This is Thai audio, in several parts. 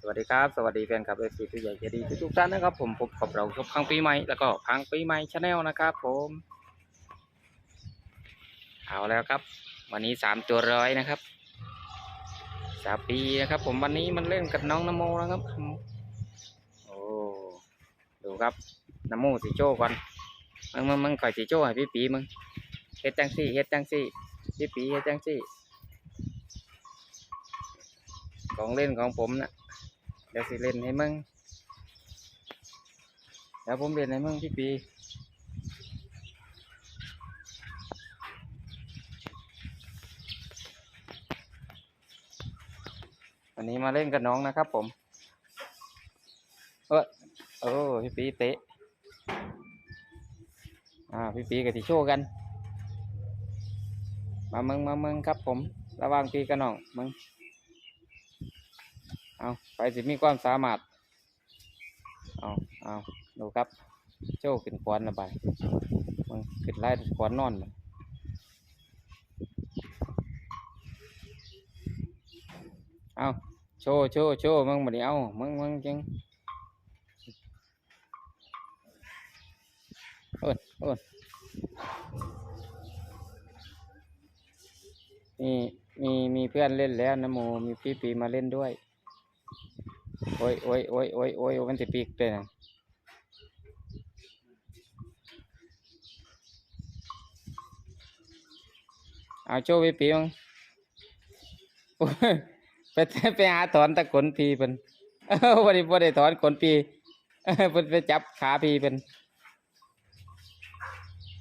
สวัสดีครับ สวัสดีแฟนคลับเอฟซีผู้ใหญ่ใจดีทุกท่านนะครับ ผมพบกับเราทุกครั้งปีใหม่แล้วก็พังปีใหม่ชาแนลนะครับ ผมเอาแล้วครับ วันนี้สามตัวร้อยนะครับสามปีนะครับ ผมวันนี้มันเล่นกับน้องนโมนะครับโอ้ดูครับนโมสีโจ้ก่อนมึงมึงมึงคอยสีโจ้ให้พี่ปีมึงเฮ็ดจังซี่เฮ็ดจังซี่พี่ปีเฮ็ดจังซี่ของเล่นของผมนะ เดี๋ยวสิเล่นให้มึงเดี๋ยวผมเล่นให้มึงพี่ปีวันนี้มาเล่นกับน้องนะครับผม เออโอ้พี่ปีเตะอ่าพี่ปีกับที่โชว์กัน มามึงมามึงครับผม ระว่างปีกับน้องมึง เอาไปสิมีความสามารถ เอาเอาดูครับ โจ้ขึ้นขวานระบายมึงขึ้นไล่ขวานนอนเอาโชว์โชว์โชว์มึงมาเดิเอามึงมึงจังโอ้ยโอ้ยมีมีมีเพื่อนเล่นแล้วนะโมมีพี่ปีมาเล่นด้วย โอ้ยโอ้ยโอ้ยโอ้ยโอ้ยมันจะปีกเลยนะเอาโชว์ไปปีมังโอ้ยไปไปหาถอนตะขนปีเป็นวันนี้วันนี้ถอนขนปีเออเพิ่นไปจับขาปีเป็น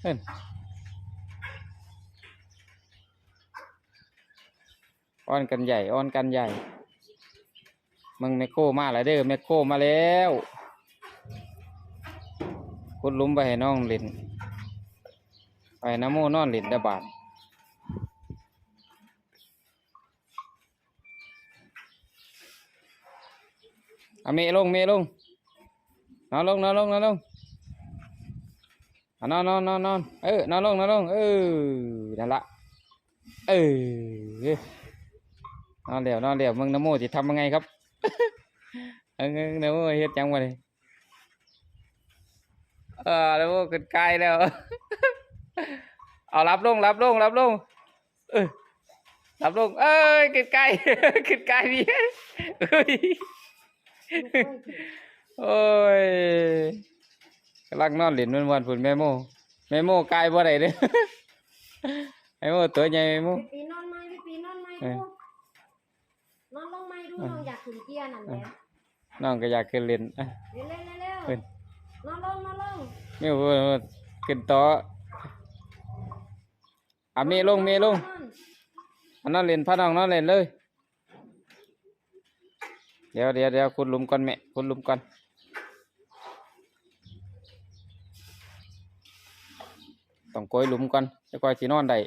เอิ้นอ้อนกันใหญ่อ้อนกันใหญ่ มึงแมคโครมาแล้วเด้อแมคโครมาแล้วคุดลุมไปให้น้องเล่นไปน้ำโมนอนเล่นดาบาดเอาเมลงเมลงนอนลงนอนลงนอนลงนอนนอนนอนนอนเออนอนลงนอนลงเออนั่นละเออนอนเดี๋ยวนอนเดี๋ยวมึงน้ำโมจะทำยังไงครับ เออเดี๋ยวเฮ็ดจังวะนี่เออแล้วกินไกลแล้ว เอารับลงรับลงรับลง เออรับลง เอ้ยกินไกลกินไกลพี่เอ้ยโอ้ยกำลังนอนเล่นมันวันๆฝุ่นแม่โมแม่โมไกลบ่ได้เด้อแม่โมตัวใหญ่แม่โมปีนอนไมพี่ปีนอนไมเออดูนอนลงไหมดูน้องอยากขึ้นเกียร์นั่นแหละ น้องก็อยากขึ้นเล่นอะเร็วเร็วเร็วขึ้นนอนลงนอนลงแม่โมขึ้นต่ออะเมลงเมลงนอนอันนั้นเล่นพาน้องนอนเล่นเลย เดี๋ยวเดี๋ยวเดี๋ยวคุณหลุมก่อนแม่คุณหลุมก่อนต้องโกยหลุมก่อนจะก่อยสีนอนได้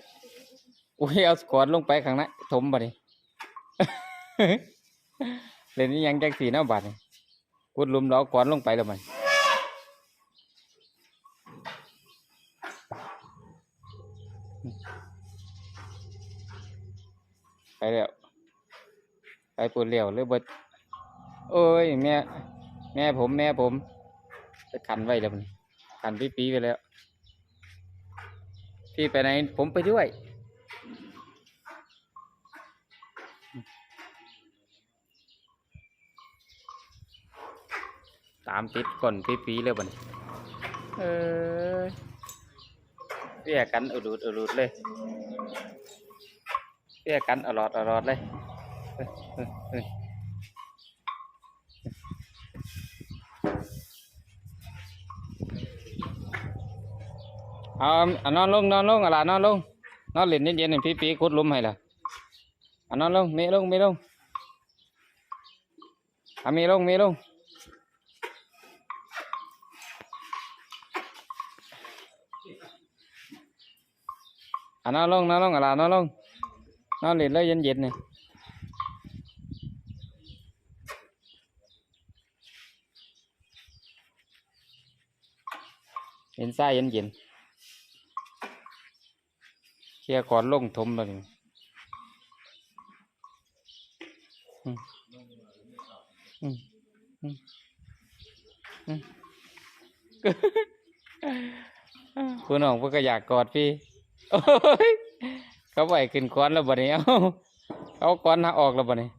อุ้ยเอาขวดลงไปข้างในถมบ่นี่เล่นนี่ยังจังสีเนาะบาดนี่ คุณหลุมเราเอาขวดลงไปแล้วมันไปแล้ว ไปปวดเหลียวหรือบดโอ้ยแม่แม่ผมแม่ผมไปขันไว้แล้วมันขันพี่ปีไปแล้ว พี่ไปไหนผมไปด้วย ตามติดก่อนพี่ปีเลยบัดนเออเรียกกันอุดูดอุดูดเลยเรียกกันอรอดอรอดเลยเอ้ยเอ้ยเอ้ยเอาเอานอนลงนอนลงอะไรนอนลงนอนเล่นเย็นๆให้พี่ปีกุดหลุมให้ล่ะเอานอนลงเมลงเมลงเอาเมลงเมลง เอานอนลงนอนลงอะไรนอนลงนอนเล่น คุณน้องเพื่นก็อยากกอดพี่เขาไหวขึ้นคอนแล้วบ่เนี่ยเอาเขาคอนหักออกแล้วบ่เนี่ย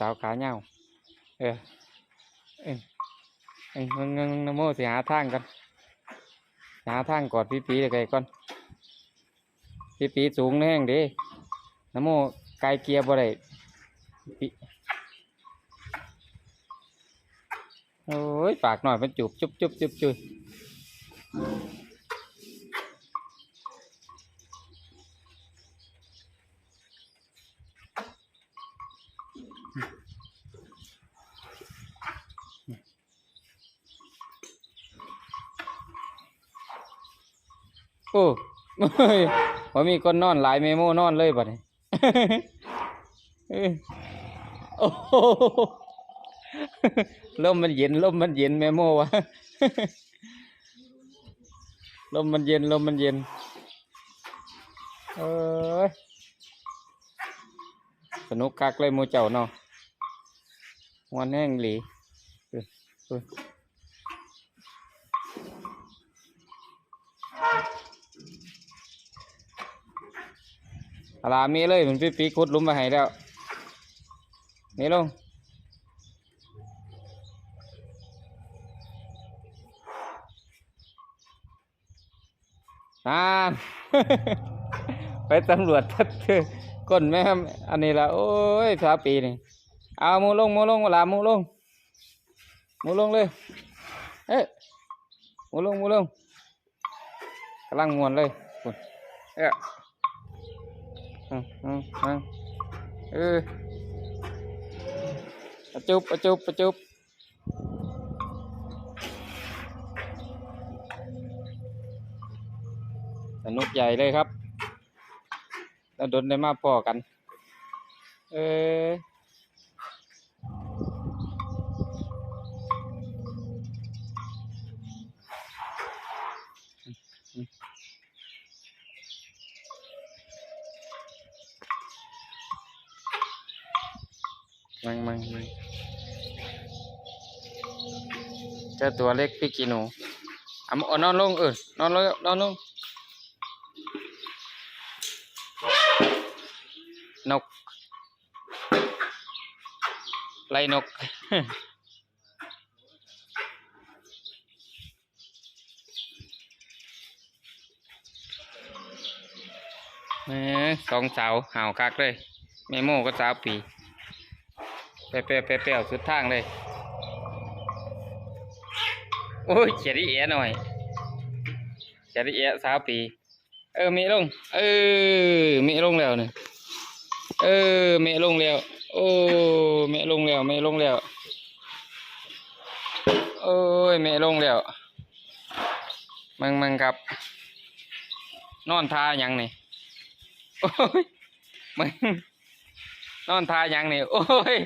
สาวขาเงาเออเออเออเงงเงงนโมสิหาทางกันหาทางกอดพี่ปีเดี๋ยไกก่อนพี่ปีสูงแห้งดินโมไกลเกียบ่ได้ โอ้ยปากหน่อยมันจุบจุบจุบจุบจุบโอ้ยว่ามีคนนอนหลายเมโมนอนเลยบัดนี้เอ้ย โอ้โหลมมันเย็นลมมันเย็นแม่โมวะลมมันเย็นลมมันเย็นเอ้ยสนุกคักเลยหมูเจ้าเนาะวันแห้งหลีเอ้ยเอ้ยอาลามีเลยมันพี่ปีขุดลุมมาให้แล้ว นี่ลงอ่าไปตำรวจทัดเธอก้นแม่อันนี้ละโอ้ยสาปีนี่ เอามูลงมูลงเวลามูลงมูลงเลย เอ๊ะมูลงมูลงกำลังมวนเลยคุณเอ๊ะอืมอืมอื มเอออะจุบอะจุบอะจุบสนุกใหญ่เลยครับ แล้วดนได้มาพอกัน เออมังมั เจ้าตัวเล็กพี่กีหนูเอาอนอนลงเออนอนลงนอนลงนกไล่นกแหมสองสาวห่าวคักเลยแม่โม่ก็สาวปีเปรี้ยวเปรี้ยวเปรี้ยวสุดทางเลย โอ้ยเขียดอีเอะหน่อยเขียดอีเอะสาวปี เออเมลง เออเมลงแล้วเนี่ยเออแม่ลงแล้ว โอ้แม่ลงแล้วแม่ลงแล้วโอ้ยแม่ลงแล้วมึงมึงครับ นอนทายังนี่โอ้ยมึงนอนทายังนี่โอ้ย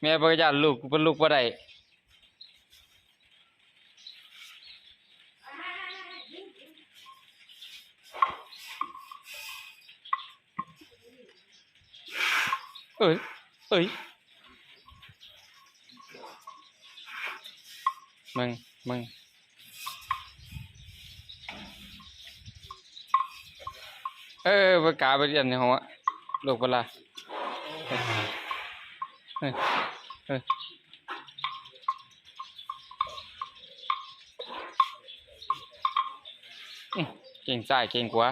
แม่บ่ยานลูกเป็นลูกบ่ได้ เอ้ย เอ้ย มึง มึง เออประกาศไปเรียนในหัวลูกเวลาเฮ้ยเฮ้ยอื้อเก่งซ้ายเก่งขวา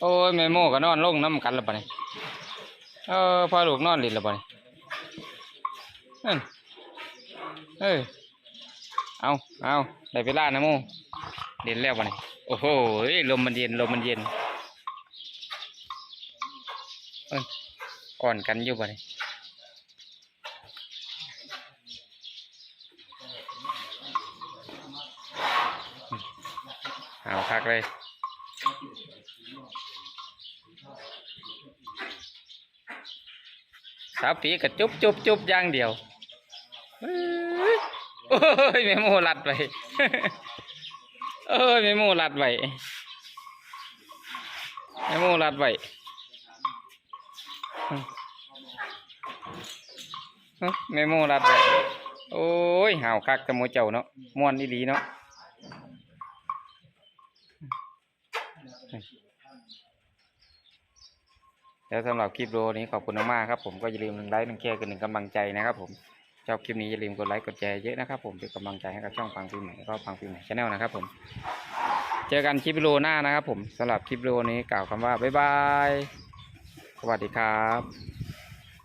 โอ้ยแม่โม่ก็นอนลงน้ำกันแล้วปะนี่เออพาลูกนอนหลินแล้วปะนี่นั่นเออเอาเอาได้เวลานะโม่เด่นแล้วปะนี่โอ้โหลมมันเย็นลมมันเย็นเอ้ยก่อนกันอยู่ปะนี่เอาพักเลย สาวปีก็จุบจุบจุบอย่างเดียวโอ้ยแม่โมลัดไปเอ้ยแม่โมลัดไปแม่โมลัดไปแม่โมลัดไปโอ้ยห่าวคักกับโมเจ้าเนาะม่วนอีหลีเนาะ แล้วสำหรับคลิปโรนี้ขอบคุณมากครับผมก็อย่าลืมไลค์หนึ่งแชร์กันหนึ่งกำลังใจนะครับผมชอบคลิปนี้อย่าลืมกดไลค์กดแชร์เยอะนะครับผมเป็นกำลังใจให้กับช่องฟังฟิล์มใหม่ก็ฟังฟิล์มใหม่ชาแนลนะครับผมเจอกันคลิปโรหน้านะครับผมสำหรับคลิปโรนี้กล่าวคำว่าบ๊ายบายสวัสดีครับ